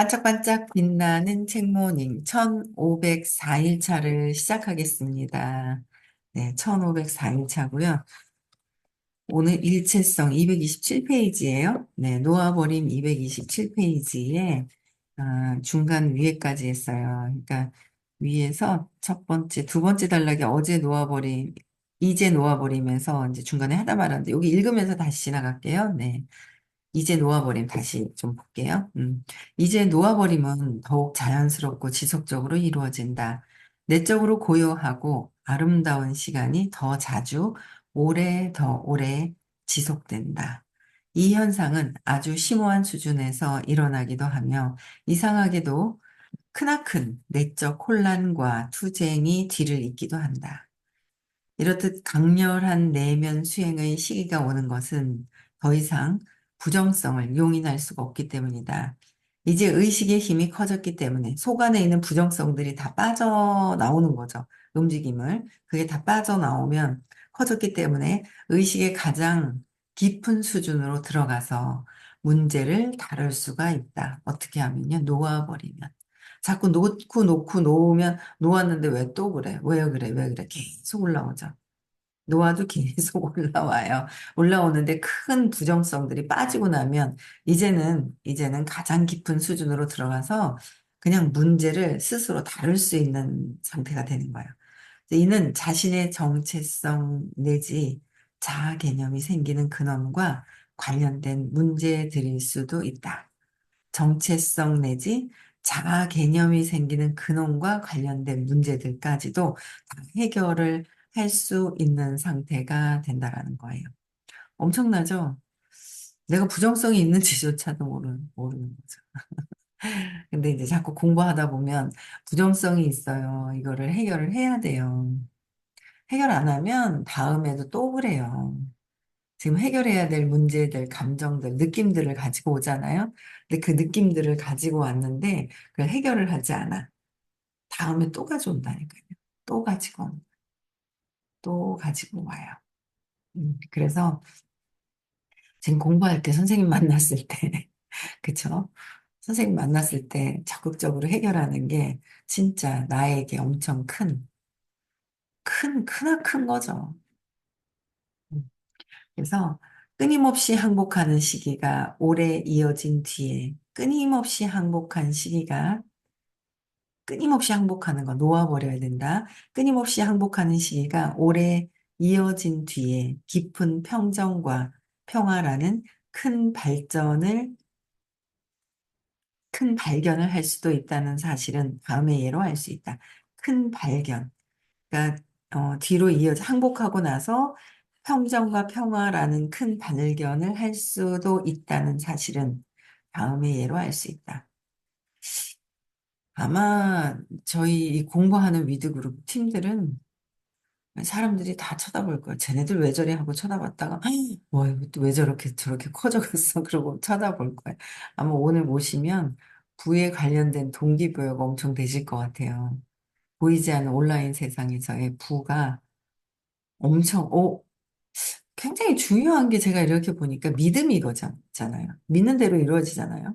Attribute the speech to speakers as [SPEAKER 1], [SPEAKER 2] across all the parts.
[SPEAKER 1] 반짝반짝 빛나는 책모닝 1504일차를 시작하겠습니다. 네, 1504일차고요. 오늘 일체성 227페이지예요. 네, 놓아버림 227페이지에 아, 중간 위에까지 했어요. 그러니까 위에서 첫 번째, 두 번째 단락에 어제 놓아버림, 이제 놓아버리면서 이제 중간에 하다 말았는데 여기 읽으면서 다시 지나갈게요. 네. 이제 놓아버림 다시 좀 볼게요. 음. 이제 놓아버림은 더욱 자연스럽고 지속적으로 이루어진다. 내적으로 고요하고 아름다운 시간이 더 자주, 오래 더 오래 지속된다. 이 현상은 아주 심오한 수준에서 일어나기도 하며 이상하게도 크나큰 내적 혼란과 투쟁이 뒤를 잇기도 한다. 이렇듯 강렬한 내면 수행의 시기가 오는 것은 더 이상 부정성을 용인할 수가 없기 때문이다. 이제 의식의 힘이 커졌기 때문에 속 안에 있는 부정성들이 다 빠져나오는 거죠. 움직임을. 그게 다 빠져나오면 커졌기 때문에 의식의 가장 깊은 수준으로 들어가서 문제를 다룰 수가 있다. 어떻게 하면요? 놓아버리면. 자꾸 놓고 놓고 놓으면 놓았는데 왜 또 그래? 왜 그래? 왜 그래? 계속 올라오죠. 놓아도 계속 올라와요. 올라오는데 큰 부정성들이 빠지고 나면 이제는 이제는 가장 깊은 수준으로 들어가서 그냥 문제를 스스로 다룰 수 있는 상태가 되는 거예요. 이는 자신의 정체성 내지 자아 개념이 생기는 근원과 관련된 문제들일 수도 있다. 정체성 내지 자아 개념이 생기는 근원과 관련된 문제들까지도 다 해결을 할 수 있는 상태가 된다라는 거예요. 엄청나죠? 내가 부정성이 있는지조차도 모르는, 모르는 거죠. 근데 이제 자꾸 공부하다 보면 부정성이 있어요. 이거를 해결을 해야 돼요. 해결 안 하면 다음에도 또 그래요. 지금 해결해야 될 문제들, 감정들, 느낌들을 가지고 오잖아요. 근데 그 느낌들을 가지고 왔는데 그걸 해결을 하지 않아. 다음에 또 가져온다니까요. 또 가지고 온- 또 가지고 와요. 음, 그래서 지금 공부할 때 선생님 만났을 때, 그쵸? 선생님 만났을 때 적극적으로 해결하는 게 진짜 나에게 엄청 큰, 큰, 크나큰 거죠. 음, 그래서 끊임없이 항복하는 시기가 오래 이어진 뒤에 끊임없이 항복한 시기가 끊임없이 항복하는 거 놓아버려야 된다. 끊임없이 항복하는 시기가 오래 이어진 뒤에 깊은 평정과 평화라는 큰 발전을, 큰 발견을 할 수도 있다는 사실은 다음의 예로 알 수 있다. 큰 발견. 그러니까, 어, 뒤로 이어져 항복하고 나서 평정과 평화라는 큰 발견을 할 수도 있다는 사실은 다음의 예로 알 수 있다. 아마 저희 이 공부하는 위드그룹 팀들은 사람들이 다 쳐다볼 거야. 쟤네들 왜 저래 하고 쳐다봤다가, 뭐, 이거 또왜 저렇게, 저렇게 커져갔어? 그러고 쳐다볼 거야. 아마 오늘 보시면 부에 관련된 동기부여가 엄청 되실 것 같아요. 보이지 않는 온라인 세상에서의 부가 엄청, 어, 굉장히 중요한 게 제가 이렇게 보니까 믿음이 이거잖아요. 믿는 대로 이루어지잖아요.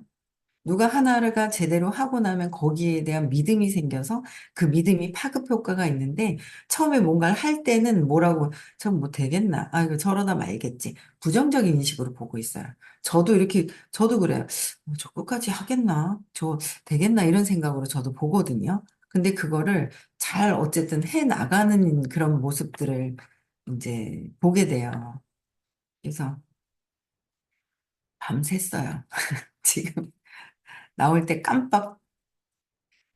[SPEAKER 1] 누가 하나가 제대로 하고 나면 거기에 대한 믿음이 생겨서 그 믿음이 파급 효과가 있는데 처음에 뭔가를 할 때는 뭐라고 전 뭐 되겠나? 아 이거 저러다 말겠지. 부정적인 인식으로 보고 있어요. 저도 이렇게 저도 그래요. 어, 저 끝까지 하겠나? 저 되겠나? 이런 생각으로 저도 보거든요. 근데 그거를 잘 어쨌든 해 나가는 그런 모습들을 이제 보게 돼요. 그래서 밤샜어요. 지금 나올 때 깜빡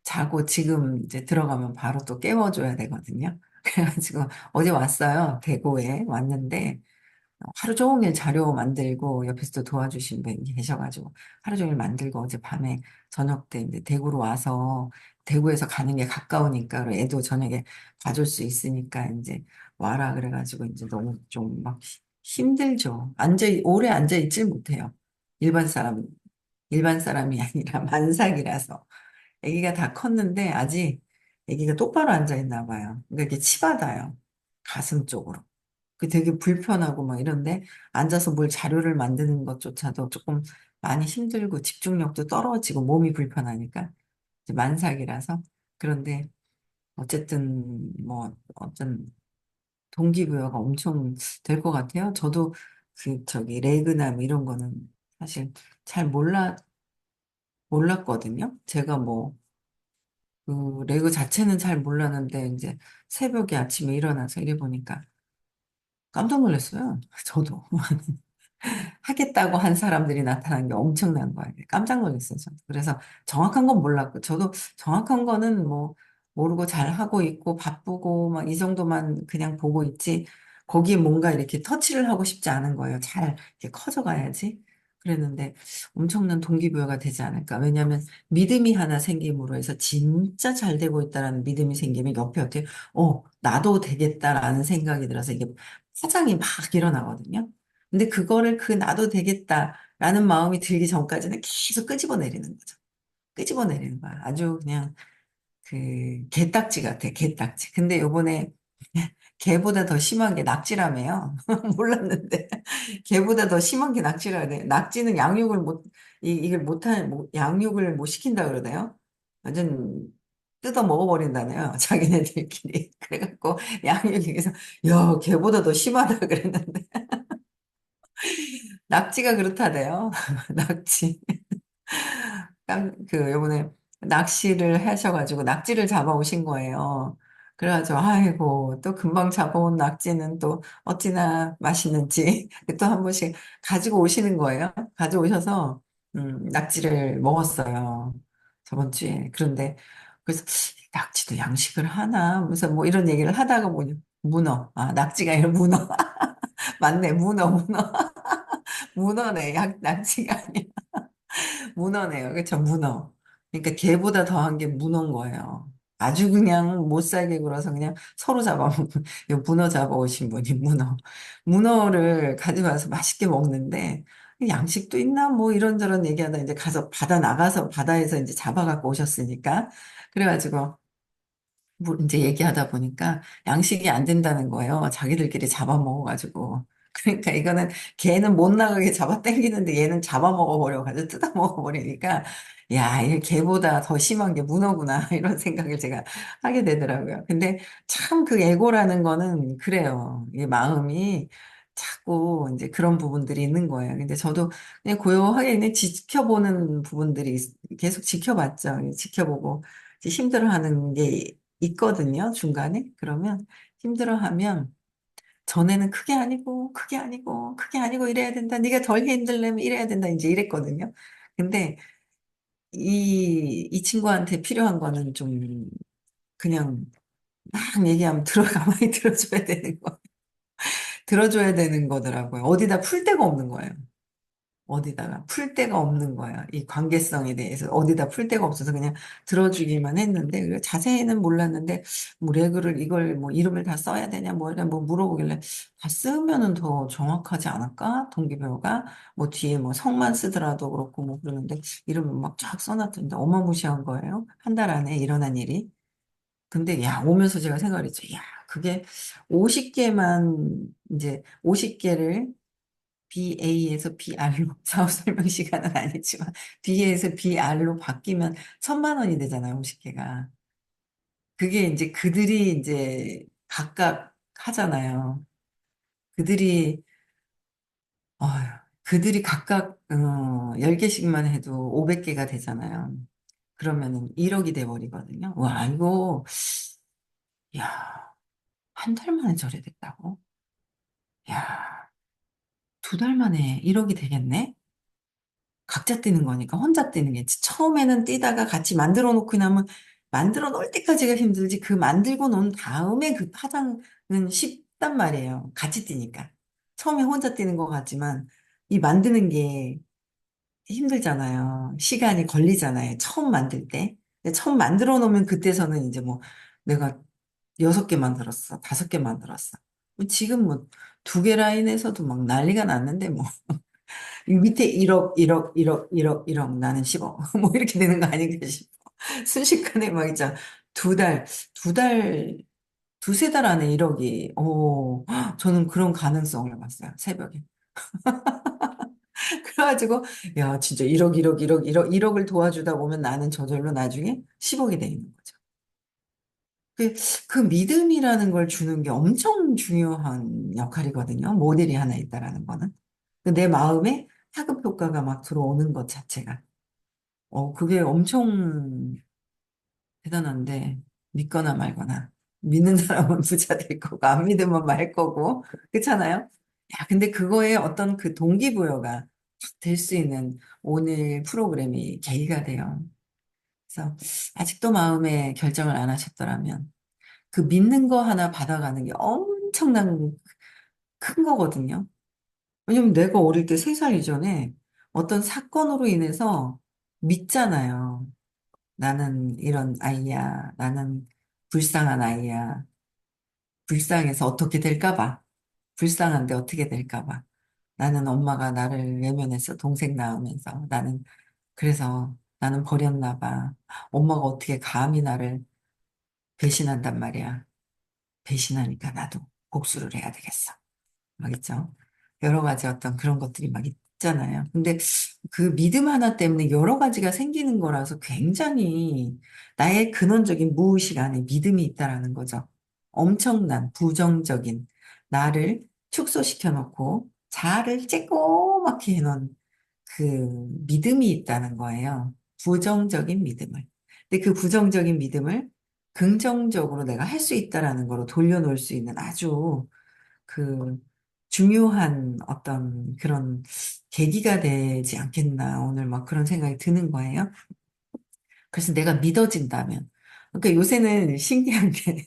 [SPEAKER 1] 자고 지금 이제 들어가면 바로 또 깨워줘야 되거든요. 그래가지고 어제 왔어요. 대구에 왔는데 하루 종일 자료 만들고 옆에서 또 도와주신 분이 계셔가지고 하루 종일 만들고 어제 밤에 저녁 때 이제 대구로 와서 대구에서 가는 게 가까우니까 애도 저녁에 가줄 수 있으니까 이제 와라 그래가지고 이제 너무 좀 막 힘들죠. 앉아 오래 앉아 있질 못해요. 일반 사람 일반 사람이 아니라 만삭이라서. 아기가 다 컸는데 아직 아기가 똑바로 앉아 있나 봐요. 그러니까 이렇게 치받아요. 가슴 쪽으로. 그 되게 불편하고 막 이런데 앉아서 뭘 자료를 만드는 것조차도 조금 많이 힘들고 집중력도 떨어지고 몸이 불편하니까 만삭이라서 그런데 어쨌든 뭐 어떤 동기부여가 엄청 될 것 같아요. 저도 그 저기 레그나 뭐 이런 거는 사실 잘 몰라 몰랐거든요. 제가 뭐 그 레그 자체는 잘 몰랐는데 이제 새벽에 아침에 일어나서 이래 보니까 깜짝 놀랐어요. 저도. 하겠다고 한 사람들이 나타난 게 엄청난 거예요. 깜짝 놀랐어요. 저도. 그래서 정확한 건 몰랐고, 저도 정확한 거는 뭐 모르고 잘 하고 있고 바쁘고 막 이 정도만 그냥 보고 있지, 거기에 뭔가 이렇게 터치를 하고 싶지 않은 거예요. 잘 이렇게 커져가야지. 그랬는데 엄청난 동기부여가 되지 않을까. 왜냐하면 믿음이 하나 생김으로 해서 진짜 잘 되고 있다라는 믿음이 생기면 옆에 어떻게, 어, 나도 되겠다라는 생각이 들어서 이게 파장이 막 일어나거든요. 근데 그거를 그 나도 되겠다라는 마음이 들기 전까지는 계속 끄집어내리는 거죠. 끄집어내리는 거야. 아주 그냥 그 개딱지 같아, 개딱지. 근데 요번에 개보다 더 심한 게 낙지라며요. 몰랐는데 개보다 더 심한 게 낙지라네. 낙지는 양육을 못 이, 이걸 못한 뭐, 양육을 못 시킨다 그러네요. 완전 뜯어 먹어버린다네요. 자기네들끼리. 그래갖고 양육에서 야 개보다 더 심하다 그랬는데 낙지가 그렇다대요. 낙지. 깜, 그, 요번에 낚시를 하셔가지고 낙지를 잡아오신 거예요. 그래가지고, 아이고, 또 금방 잡아온 낙지는 또 어찌나 맛있는지 또 한 번씩 가지고 오시는 거예요. 가져오셔서, 음, 낙지를 먹었어요. 저번 주에. 그런데, 그래서, 낙지도 양식을 하나? 무슨 뭐 이런 얘기를 하다가 보니, 문어. 아, 낙지가 아니라 문어. 맞네, 문어, 문어. 문어네, 약, 낙지가 아니야. 문어네요. 그쵸, 문어. 그러니까 개보다 더한 게 문어인 거예요. 아주 그냥 못 살게 굴어서 그냥 서로 잡아먹고, 요 문어 잡아오신 분이 문어. 문어를 가져와서 맛있게 먹는데, 양식도 있나? 뭐 이런저런 얘기하다 이제 가서 바다 나가서 바다에서 이제 잡아갖고 오셨으니까. 그래가지고, 뭐 이제 얘기하다 보니까 양식이 안 된다는 거예요. 자기들끼리 잡아먹어가지고. 그러니까 이거는 걔는 못 나가게 잡아 당기는데 얘는 잡아먹어 버려가지고 뜯어 먹어 버리니까 야, 이게 걔보다 더 심한 게 문어구나 이런 생각을 제가 하게 되더라고요. 근데 참그 에고라는 거는 그래요. 이 마음이 자꾸 이제 그런 부분들이 있는 거예요. 근데 저도 그냥 고요하게 그냥 지켜보는 부분들이 있- 계속 지켜봤죠. 지켜보고 힘들어하는 게 있거든요. 중간에. 그러면 힘들어하면 전에는 그게 아니고 그게 아니고 그게 아니고 이래야 된다. 네가 덜 힘들려면 이래야 된다. 이제 이랬거든요. 근데 이, 이 친구한테 필요한 거는 좀 그냥 막 얘기하면 들어 가만히 들어줘야 되는 거. 들어줘야 되는 거더라고요. 어디다 풀 데가 없는 거예요. 어디다가 풀 데가 없는 거야. 이 관계성에 대해서 어디다 풀 데가 없어서 그냥 들어주기만 했는데 그 자세히는 몰랐는데 뭐 레그를 이걸 뭐 이름을 다 써야 되냐 뭐 이런 뭐 물어보길래 다 쓰면은 더 정확하지 않을까? 동기부여가 뭐 뒤에 뭐 성만 쓰더라도 그렇고 뭐 그러는데 이름을 막쫙 써놨던데 어마무시한 거예요. 한 달 안에 일어난 일이. 근데 야 오면서 제가 생각을 했죠. 야 그게 50개만 이제 50개를 BA에서 BR로 사업 설명 시간은 아니지만 B에서 BR로 바뀌면 천만 원이 되잖아요, 50개가. 그게 이제 그들이 이제 각각 하잖아요. 그들이 어휴, 그들이 각각 어, 10개씩만 해도 500개가 되잖아요. 그러면은 1억이 돼 버리거든요. 와, 이거 야, 한 달 만에 저래 됐다고? 야, 두 달 만에 1억이 되겠네? 각자 뛰는 거니까 혼자 뛰는 게 처음에는 뛰다가 같이 만들어 놓고 나면 만들어 놓을 때까지가 힘들지 그 만들고 놓은 다음에 그 파장은 쉽단 말이에요. 같이 뛰니까. 처음에 혼자 뛰는 것 같지만 이 만드는 게 힘들잖아요. 시간이 걸리잖아요. 처음 만들 때. 근데 처음 만들어 놓으면 그때서는 이제 뭐 내가 여섯 개 만들었어. 다섯 개 만들었어. 지금 뭐 두 개 라인에서도 막 난리가 났는데 뭐이 밑에 1억, 1억, 1억, 1억, 1억, 나는 10억. 뭐 이렇게 되는 거 아닌가 싶어. 순식간에 막 있잖아. 두 달, 두 달, 두세 달 안에 1억이, 어, 저는 그런 가능성을 봤어요. 새벽에. 그래가지고, 야, 진짜 1억, 1억, 1억, 1억, 1억을 도와주다 보면 나는 저절로 나중에 10억이 되는 거 죠. 그, 그 믿음이라는 걸 주는 게 엄청 중요한 역할이거든요. 모델이 하나 있다라는 거는. 그내 마음에 하급 효과가 막 들어오는 것 자체가. 어, 그게 엄청 대단한데, 믿거나 말거나. 믿는 사람은 부자 될 거고, 안 믿으면 말 거고. 그렇잖아요? 야, 근데 그거에 어떤 그 동기부여가 될 수 있는 오늘 프로그램이 계기가 돼요. 그래서 아직도 마음에 결정을 안 하셨더라면 그 믿는 거 하나 받아가는 게 엄청난 큰 거거든요. 왜냐면 내가 어릴 때세살 이전에 어떤 사건으로 인해서 믿잖아요. 나는 이런 아이야. 나는 불쌍한 아이야. 불쌍해서 어떻게 될까 봐. 불쌍한데 어떻게 될까 봐. 나는 엄마가 나를 외면해서 동생 낳으면서 나는 그래서 나는 버렸나 봐. 엄마가 어떻게 감히 나를 배신한단 말이야. 배신하니까 나도 복수를 해야 되겠어. 막 있죠. 여러 가지 어떤 그런 것들이 막 있잖아요. 근데 그 믿음 하나 때문에 여러 가지가 생기는 거라서 굉장히 나의 근원적인 무의식 안에 믿음이 있다라는 거죠. 엄청난 부정적인 나를 축소시켜 놓고 자아를 쬐꼬맣게 해놓은 그 믿음이 있다는 거예요. 부정적인 믿음을. 근데 그 부정적인 믿음을 긍정적으로 내가 할 수 있다라는 거로 돌려놓을 수 있는 아주 그 중요한 어떤 그런 계기가 되지 않겠나 오늘 막 그런 생각이 드는 거예요. 그래서 내가 믿어진다면. 그러니까 요새는 신기한 게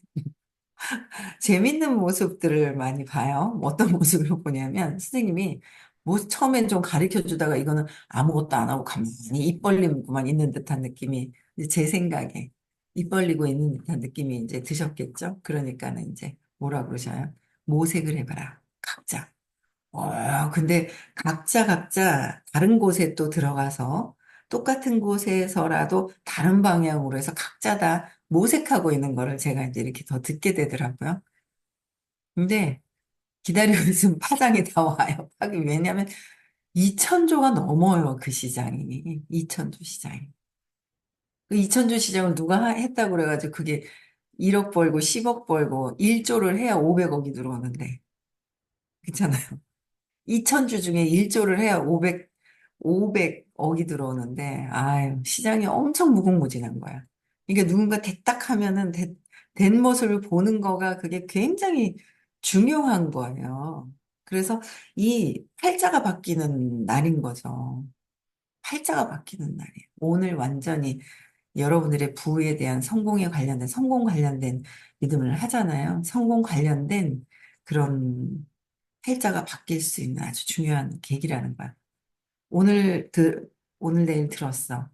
[SPEAKER 1] 재밌는 모습들을 많이 봐요. 어떤 모습을 보냐면 선생님이 뭐 처음엔 좀 가르쳐 주다가 이거는 아무것도 안 하고 가만히 입 벌리고만 있는 듯한 느낌이 제 생각에 입 벌리고 있는 듯한 느낌이 이제 드셨겠죠? 그러니까는 이제 뭐라 그러셔요? 모색을 해봐라. 각자. 어, 근데 각자 각자 다른 곳에 또 들어가서 똑같은 곳에서라도 다른 방향으로 해서 각자 다 모색하고 있는 거를 제가 이제 이렇게 더 듣게 되더라고요. 근데 기다리고 있으면 파장이 다 와요. 하긴 왜냐하면 2천조가 넘어요. 그 시장이. 2천조 시장이. 그 2천조 시장을 누가 하- 했다고 그래가지고 그게 1억 벌고 10억 벌고 1조를 해야 500억이 들어오는데. 그렇잖아요. 2천주 중에 1조를 해야 500, 500억이 들어오는데, 아유, 시장이 엄청 무궁무진한 거야. 그러니까 누군가 대딱 하면은 대- 된 모습을 보는 거가 그게 굉장히 중요한 거예요. 그래서 이 팔자가 바뀌는 날인 거죠. 팔자가 바뀌는 날이에요. 오늘 완전히 여러분들의 부에 대한 성공에 관련된, 성공 관련된 믿음을 하잖아요. 성공 관련된 그런 팔자가 바뀔 수 있는 아주 중요한 계기라는 거야. 오늘 그 오늘 내일 들었어.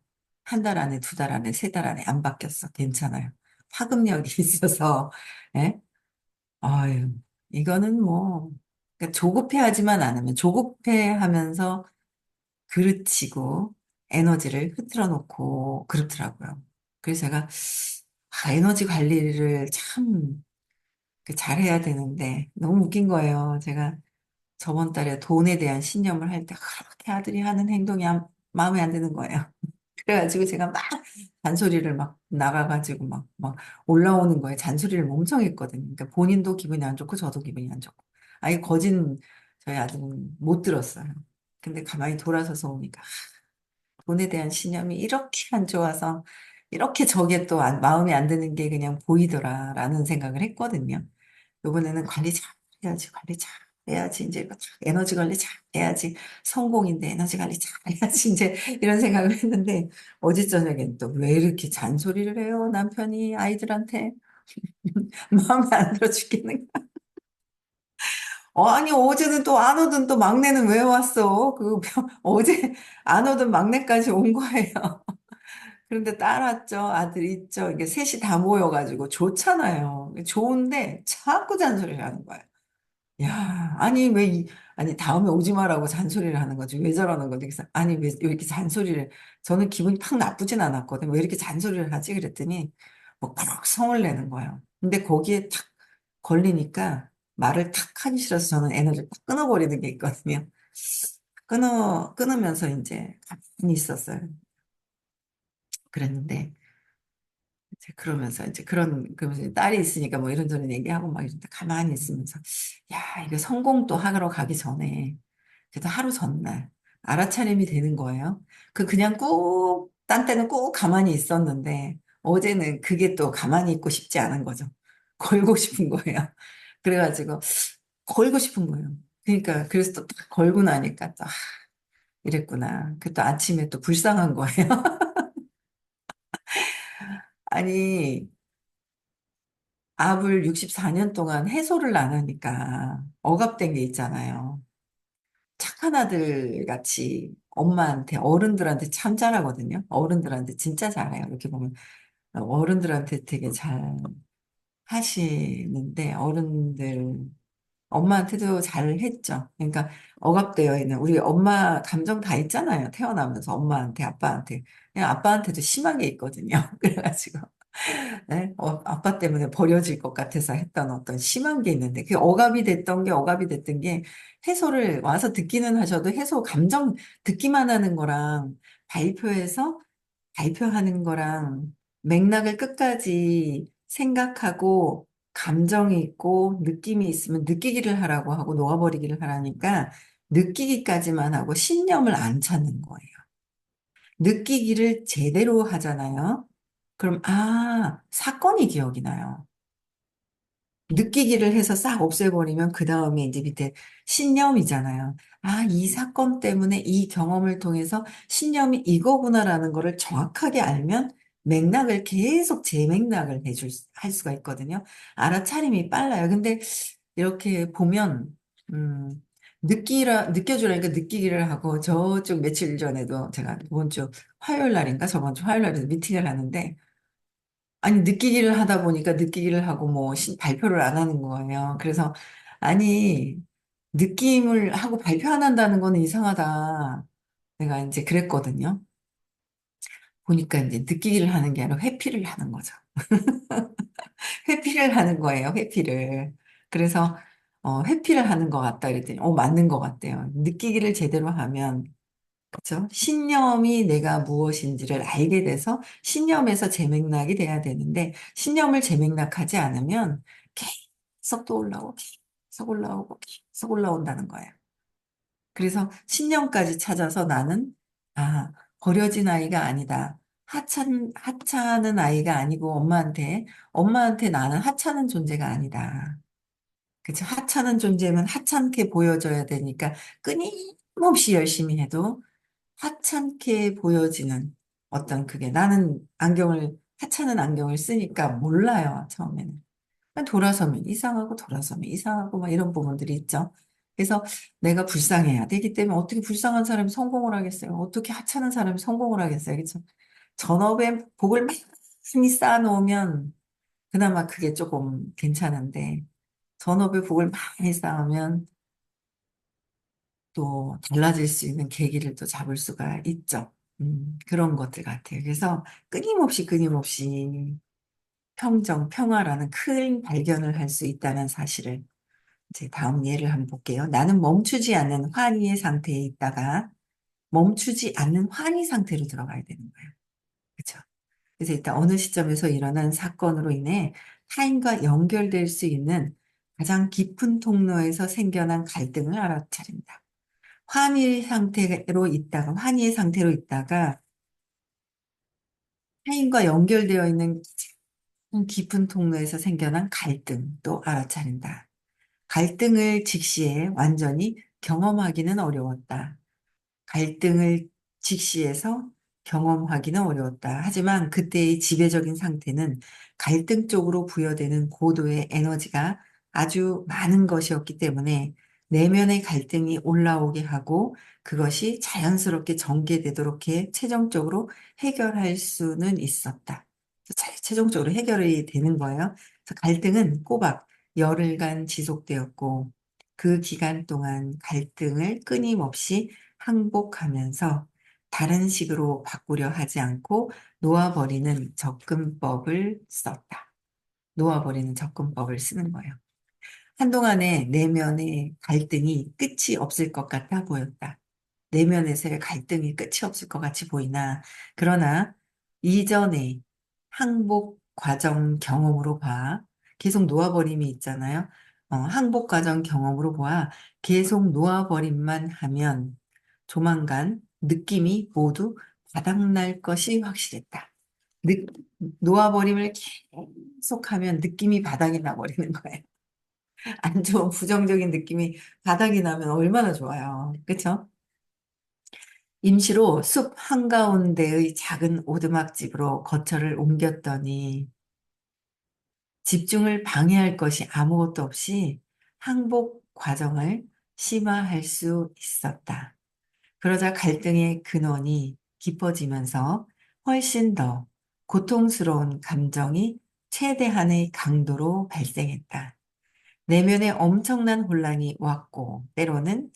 [SPEAKER 1] 한 달 안에, 두 달 안에, 세 달 안에 안 바뀌었어. 괜찮아요. 파급력이 있어서, 예? 아유, 이거는 뭐, 그러니까 조급해하지만 않으면, 조급해하면서 그르치고 에너지를 흐트러 놓고 그렇더라고요. 그래서 제가, 아, 에너지 관리를 참그 잘해야 되는데, 너무 웃긴 거예요. 제가 저번 달에 돈에 대한 신념을 할 때 그렇게 아들이 하는 행동이 안- 마음에 안 드는 거예요. 그래가지고 제가 막 잔소리를 막 나가가지고 막, 막 올라오는 거예요. 잔소리를 엄청 했거든요. 그러니까 본인도 기분이 안 좋고 저도 기분이 안 좋고. 아예 거진 저희 아들은 못 들었어요. 근데 가만히 돌아서서 오니까 돈에 대한 신념이 이렇게 안 좋아서 이렇게 저게 또 안- 마음에 안 드는 게 그냥 보이더라라는 생각을 했거든요. 이번에는 관리 잘 해야지, 관리 잘 해야지, 이제 에너지 관리 잘 해야지, 성공인데 에너지 관리 잘 해야지, 이제 이런 생각을 했는데, 어제 저녁엔 또 왜 이렇게 잔소리를 해요, 남편이 아이들한테. 마음에 안 들어 죽겠는 거야. 어, 아니, 어제는 또 안 오던 또 막내는 왜 왔어? 그, 어제 안 오던 막내까지 온 거예요. 그런데 딸 왔죠, 아들 있죠. 이게 셋이 다 모여가지고 좋잖아요. 좋은데 자꾸 잔소리를 하는 거예요. 야, 아니, 왜, 이, 아니, 다음에 오지 마라고 잔소리를 하는 거지. 왜 저러는 거지? 그래서, 아니, 왜, 왜 이렇게 잔소리를, 저는 기분이 팍 나쁘진 않았거든. 왜 이렇게 잔소리를 하지? 그랬더니, 뭐, 막 성을 내는 거예요. 근데 거기에 탁 걸리니까 말을 탁 하기 싫어서 저는 에너지를 탁 끊어버리는 게 있거든요. 끊어, 끊으면서 이제 가만히 있었어요. 그랬는데, 그러면서 이제 그런, 그러면서 딸이 있으니까 뭐 이런저런 얘기하고 막 이런데 가만히 있으면서, 야, 이거 성공 또 하러 가기 전에, 그래도 하루 전날 알아차림이 되는 거예요. 그 그냥 꾹, 딴 때는 꾹 가만히 있었는데, 어제는 그게 또 가만히 있고 싶지 않은 거죠. 걸고 싶은 거예요. 그래가지고, 걸고 싶은 거예요. 그러니까, 그래서 또딱 걸고 나니까 또, 아, 이랬구나. 그 또 아침에 또 불쌍한 거예요. 아니, 압을 64년 동안 해소를 안 하니까 억압된 게 있잖아요. 착한 아들 같이 엄마한테, 어른들한테 참 잘하거든요. 어른들한테 진짜 잘해요. 이렇게 보면 어른들한테 되게 잘 하시는데, 어른들, 엄마한테도 잘 했죠. 그러니까 억압되어 있는, 우리 엄마 감정 다 있잖아요. 태어나면서 엄마한테, 아빠한테. 그냥 아빠한테도 심하게 있거든요. 그래가지고. 네? 어, 아빠 때문에 버려질 것 같아서 했던 어떤 심한 게 있는데, 그 억압이 됐던 게 억압이 됐던 게 해소를 와서 듣기는 하셔도 해소, 감정 듣기만 하는 거랑 발표해서 발표하는 거랑 맥락을 끝까지 생각하고 감정이 있고 느낌이 있으면 느끼기를 하라고 하고 놓아버리기를 하라니까 느끼기까지만 하고 신념을 안 찾는 거예요. 느끼기를 제대로 하잖아요. 그럼, 아, 사건이 기억이 나요. 느끼기를 해서 싹 없애버리면 그 다음에 이제 밑에 신념이잖아요. 아, 이 사건 때문에 이 경험을 통해서 신념이 이거구나라는 거를 정확하게 알면 맥락을 계속 재맥락을 해줄, 수- 할 수가 있거든요. 알아차림이 빨라요. 근데 이렇게 보면, 음, 느끼라, 느껴주라니까 느끼기를 하고 저쪽 며칠 전에도 제가 이번 주 화요일 날인가 저번 주 화요일 날에 미팅을 하는데 아니, 느끼기를 하다 보니까 느끼기를 하고 뭐 시- 발표를 안 하는 거예요. 그래서, 아니, 느낌을 하고 발표 안 한다는 거는 이상하다. 내가 이제 그랬거든요. 보니까 이제 느끼기를 하는 게 아니라 회피를 하는 거죠. 회피를 하는 거예요, 회피를. 그래서, 어, 회피를 하는 것 같다 그랬더니, 어, 맞는 것 같대요. 느끼기를 제대로 하면 그죠? 신념이 내가 무엇인지를 알게 돼서 신념에서 재맥락이 돼야 되는데 신념을 재맥락하지 않으면 계속 또 올라오고 계속 올라오고 계속 올라온다는 거예요. 그래서 신념까지 찾아서 나는 아, 버려진 아이가 아니다. 하찮, 하찮은 아이가 아니고 엄마한테, 엄마한테 나는 하찮은 존재가 아니다. 그쵸? 하찮은 존재면 하찮게 보여줘야 되니까 끊임없이 열심히 해도 하찮게 보여지는 어떤 그게 나는 안경을, 하찮은 안경을 쓰니까 몰라요, 처음에는. 돌아서면 이상하고 돌아서면 이상하고 막 이런 부분들이 있죠. 그래서 내가 불쌍해야 되기 때문에 어떻게 불쌍한 사람이 성공을 하겠어요? 어떻게 하찮은 사람이 성공을 하겠어요? 그렇죠? 전업에 복을 많이 쌓아놓으면 그나마 그게 조금 괜찮은데 전업에 복을 많이 쌓으면 또 달라질 수 있는 계기를 또 잡을 수가 있죠. 음, 그런 것들 같아요. 그래서 끊임없이 끊임없이 평정, 평화라는 큰 발견을 할 수 있다는 사실을 이제 다음 예를 한번 볼게요. 나는 멈추지 않는 환희의 상태에 있다가 멈추지 않는 환희 상태로 들어가야 되는 거예요. 그래서 일단 어느 시점에서 일어난 사건으로 인해 타인과 연결될 수 있는 가장 깊은 통로에서 생겨난 갈등을 알아차린다. 환희 상태로 있다가, 환희의 상태로 있다가 타인과 연결되어 있는 깊은 통로에서 생겨난 갈등도 알아차린다. 갈등을 직시에 완전히 경험하기는 어려웠다. 갈등을 직시해서 경험하기는 어려웠다. 하지만 그때의 지배적인 상태는 갈등 쪽으로 부여되는 고도의 에너지가 아주 많은 것이었기 때문에 내면의 갈등이 올라오게 하고 그것이 자연스럽게 전개되도록 해 최종적으로 해결할 수는 있었다. 자- 최종적으로 해결이 되는 거예요. 갈등은 꼬박 열흘간 지속되었고 그 기간 동안 갈등을 끊임없이 항복하면서 다른 식으로 바꾸려 하지 않고 놓아버리는 접근법을 썼다. 놓아버리는 접근법을 쓰는 거예요. 한동안에 내면의 갈등이 끝이 없을 것 같아 보였다. 내면에서의 갈등이 끝이 없을 것 같이 보이나, 그러나 이전에 항복 과정 경험으로 봐. 계속 놓아버림이 있잖아요. 어, 항복 과정 경험으로 봐. 계속 놓아버림만 하면 조만간 느낌이 모두 바닥날 것이 확실했다. 느, 놓아버림을 계속하면 느낌이 바닥이 나버리는 거예요. 안 좋은 부정적인 느낌이 바닥이 나면 얼마나 좋아요. 그쵸? 임시로 숲 한가운데의 작은 오두막집으로 거처를 옮겼더니 집중을 방해할 것이 아무것도 없이 항복 과정을 심화할 수 있었다. 그러자 갈등의 근원이 깊어지면서 훨씬 더 고통스러운 감정이 최대한의 강도로 발생했다. 내면에 엄청난 혼란이 왔고, 때로는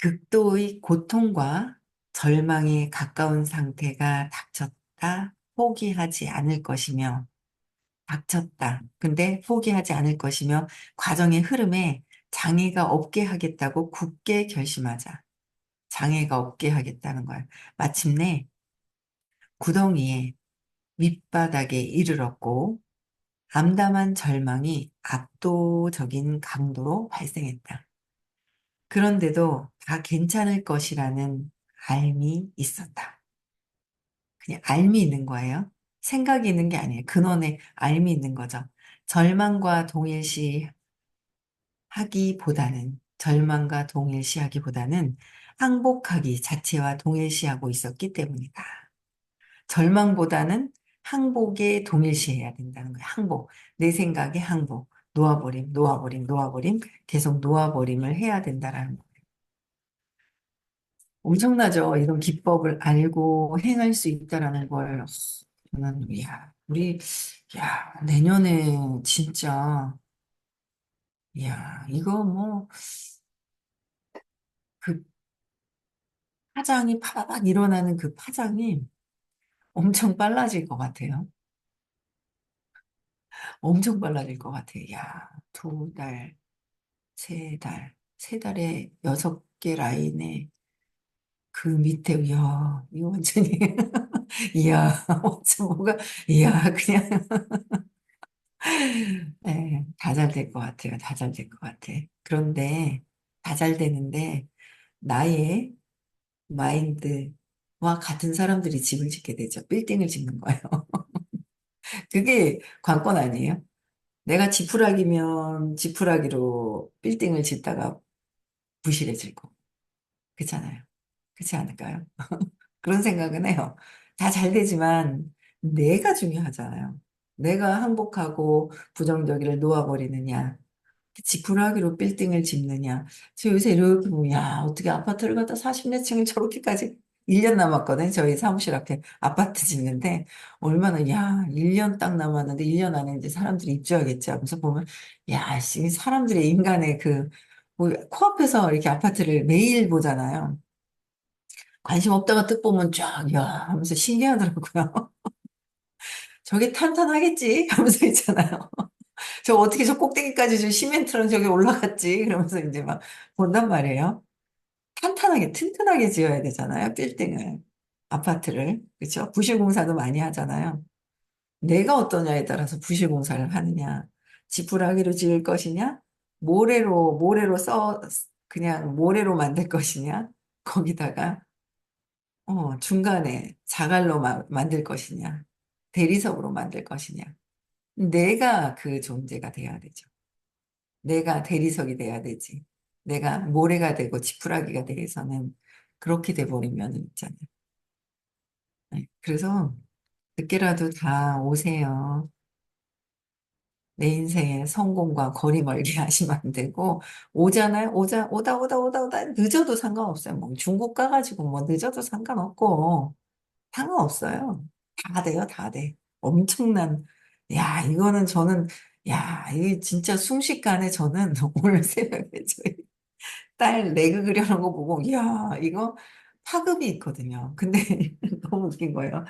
[SPEAKER 1] 극도의 고통과 절망에 가까운 상태가 닥쳤다, 포기하지 않을 것이며, 닥쳤다. 근데 포기하지 않을 것이며, 과정의 흐름에 장애가 없게 하겠다고 굳게 결심하자. 장애가 없게 하겠다는 거야. 마침내 구덩이에 밑바닥에 이르렀고, 암담한 절망이 압도적인 강도로 발생했다. 그런데도 다 괜찮을 것이라는 알미 있었다. 그냥 알미 있는 거예요. 생각이 있는 게 아니에요. 근원에 알미 있는 거죠. 절망과 동일시 하기보다는, 절망과 동일시 하기보다는 항복하기 자체와 동일시하고 있었기 때문이다. 절망보다는 항복에 동일시해야 된다는 거예요. 항복. 내 생각에 항복. 놓아버림, 놓아버림, 놓아버림. 계속 놓아버림을 해야 된다라는 거예요. 엄청나죠. 이런 기법을 알고 행할 수 있다라는 걸. 저는, 야, 우리, 야, 내년에 진짜, 야, 이거 뭐, 그 파장이 파바박 일어나는 그 파장이 엄청 빨라질 것 같아요. 엄청 빨라질 것 같아요. 야, 두 달, 세 달, 세 달에 여섯 개 라인에 그 밑에, 이야, 이거 완전히, 이야, 어쩜 뭐가, 이야, 그냥, 네, 다잘 될 것 같아요. 다 잘 될 것 같아. 그런데, 다 잘 되는데, 나의 마인드와 같은 사람들이 집을 짓게 되죠. 빌딩을 짓는 거예요. 그게 관건 아니에요? 내가 지푸라기면 지푸라기로 빌딩을 짓다가 부실해질 거. 그렇잖아요. 그렇지 않을까요? 그런 생각은 해요. 다 잘 되지만 내가 중요하잖아요. 내가 항복하고 부정적이를 놓아버리느냐, 지푸라기로 빌딩을 짓느냐. 저 요새 이렇게 보면, 야, 어떻게 아파트를 갖다 40몇 층을 저렇게까지 1년 남았거든. 저희 사무실 앞에 아파트 짓는데, 얼마나, 야, 1년 딱 남았는데, 1년 안에 이제 사람들이 입주하겠지 하면서 보면, 야, 씨, 사람들의 인간의 그, 뭐, 코앞에서 이렇게 아파트를 매일 보잖아요. 관심 없다가 뜻 보면 쫙, 야, 하면서 신기하더라고요. 저게 탄탄하겠지? 하면서 있잖아요. 저 어떻게 저 꼭대기까지 저 시멘트랑 저기 올라갔지? 그러면서 이제 막 본단 말이에요. 탄탄하게, 튼튼하게 지어야 되잖아요. 빌딩을. 아파트를. 그렇죠? 부실공사도 많이 하잖아요. 내가 어떠냐에 따라서 부실공사를 하느냐. 지푸라기로 지을 것이냐? 모래로, 모래로 써, 그냥 모래로 만들 것이냐? 거기다가 어, 중간에 자갈로 마- 만들 것이냐, 대리석으로 만들 것이냐. 내가 그 존재가 돼야 되죠. 내가 대리석이 돼야 되지. 내가 모래가 되고 지푸라기가 되어서는 그렇게 돼버리면 있잖아요. 네, 그래서 늦게라도 다 오세요. 내 인생의 성공과 거리 멀게 하시면 안 되고, 오잖아요? 오자, 오다, 오다, 오다, 오다. 늦어도 상관없어요. 뭐 중국 가가지고 뭐 늦어도 상관없고, 상관없어요. 다 돼요, 다 돼. 엄청난, 야, 이거는 저는, 야, 이게 진짜 순식간에 저는 오늘 새벽에 저희 딸 레그 그려놓은 거 보고, 야, 이거 파급이 있거든요. 근데 너무 웃긴 거예요.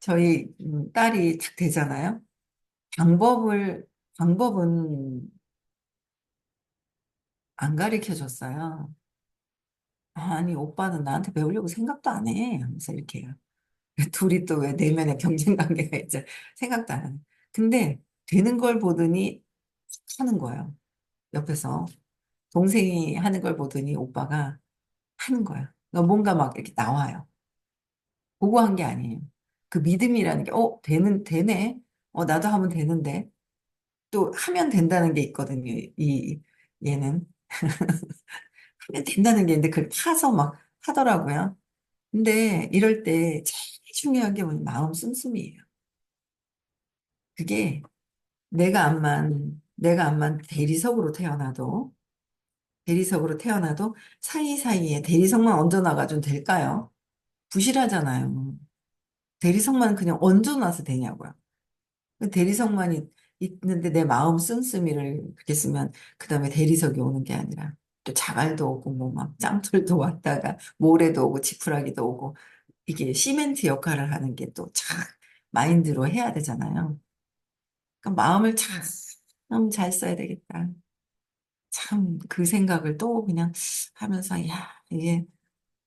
[SPEAKER 1] 저희 음, 딸이 딱 되잖아요. 방법을, 방법은 안 가르쳐 줬어요. 아니, 오빠는 나한테 배우려고 생각도 안 해. 하면서 이렇게 해요. 둘이 또 왜 내면의 경쟁 관계가 있죠. 생각도 안 하네. 근데 되는 걸 보더니 하는 거예요. 옆에서. 동생이 하는 걸 보더니 오빠가 하는 거야. 그러니까 뭔가 막 이렇게 나와요. 보고 한 게 아니에요. 그 믿음이라는 게, 어, 되는, 되네. 어, 나도 하면 되는데. 또 하면 된다는 게 있거든요. 이, 얘는. 하면 된다는 게 있는데 그걸 타서 막 하더라고요. 근데 이럴 때 제일 중요한 게 뭐냐면 마음 씀씀이에요. 그게 내가 암만, 내가 암만 대리석으로 태어나도, 대리석으로 태어나도 사이사이에 대리석만 얹어놔가지고 될까요? 부실하잖아요. 대리석만 그냥 얹어놔서 되냐고요. 그 대리석만 이- 있는데 내 마음 씀씀이를 그렇게 쓰면 그 다음에 대리석이 오는 게 아니라 또 자갈도 오고 뭐 막 짱돌도 왔다가 모래도 오고 지푸라기도 오고 이게 시멘트 역할을 하는 게 또 참 마인드로 해야 되잖아요. 그러니까 마음을 참 잘 써야 되겠다. 참 그 생각을 또 그냥 하면서 야 이게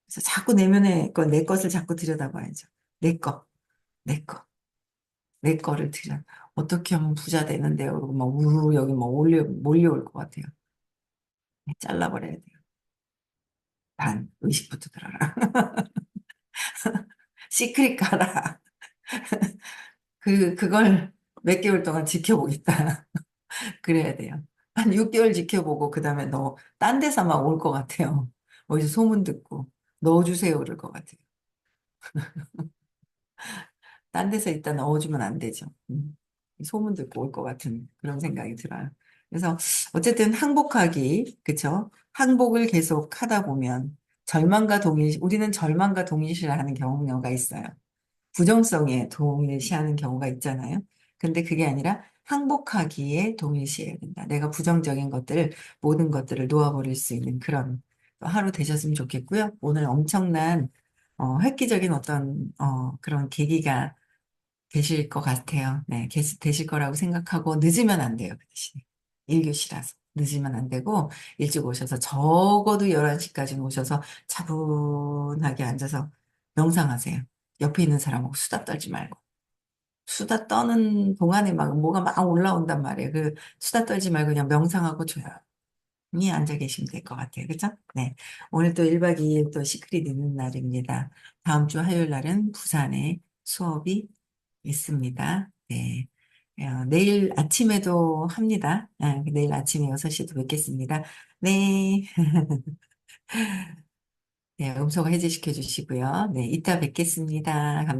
[SPEAKER 1] 그래서 자꾸 내면에 거내 것을 자꾸 들여다봐야죠. 내 거, 내 거. 내 거를 들여. 어떻게 하면 부자 되는데요? 그러고 막 우르르 여기 막 올려, 몰려올 것 같아요. 네, 잘라버려야 돼요. 단, 의식부터 들어라. 시크릿 가라. 그, 그걸 몇 개월 동안 지켜보겠다. 그래야 돼요. 한 6개월 지켜보고, 그 다음에 너, 딴 데서 막 올 것 같아요. 어디서 소문 듣고, 넣어주세요. 그럴 것 같아요. 딴 데서 일단 넣어주면 안 되죠. 음. 소문 듣고 올 것 같은 그런 생각이 들어요. 그래서 어쨌든 항복하기, 그쵸? 항복을 계속 하다 보면 절망과 동일, 우리는 절망과 동일시하는 경우가 있어요. 부정성에 동일시하는 경우가 있잖아요. 근데 그게 아니라 항복하기에 동일시해야 된다. 내가 부정적인 것들을, 모든 것들을 놓아버릴 수 있는 그런 하루 되셨으면 좋겠고요. 오늘 엄청난, 어, 획기적인 어떤, 어, 그런 계기가 되실 것 같아요. 네, 게- 되실 거라고 생각하고 늦으면 안 돼요. 그 대신에. 1교시라서. 늦으면 안 되고 일찍 오셔서 적어도 11시까지 오셔서 차분하게 앉아서 명상하세요. 옆에 있는 사람하고 수다 떨지 말고. 수다 떠는 동안에 막 뭐가 막 올라온단 말이에요. 그 수다 떨지 말고 그냥 명상하고 조용히 앉아 계시면 될 것 같아요. 그죠? 네. 오늘 또 1박 2일 또 시크릿 있는 날입니다. 다음 주 화요일 날은 부산에 수업이 있습니다. 네. 어, 내일 아침에도 합니다. 아, 내일 아침에 6시도 뵙겠습니다. 네. 네, 음성 해제시켜 주시고요. 네, 이따 뵙겠습니다. 감사합니다.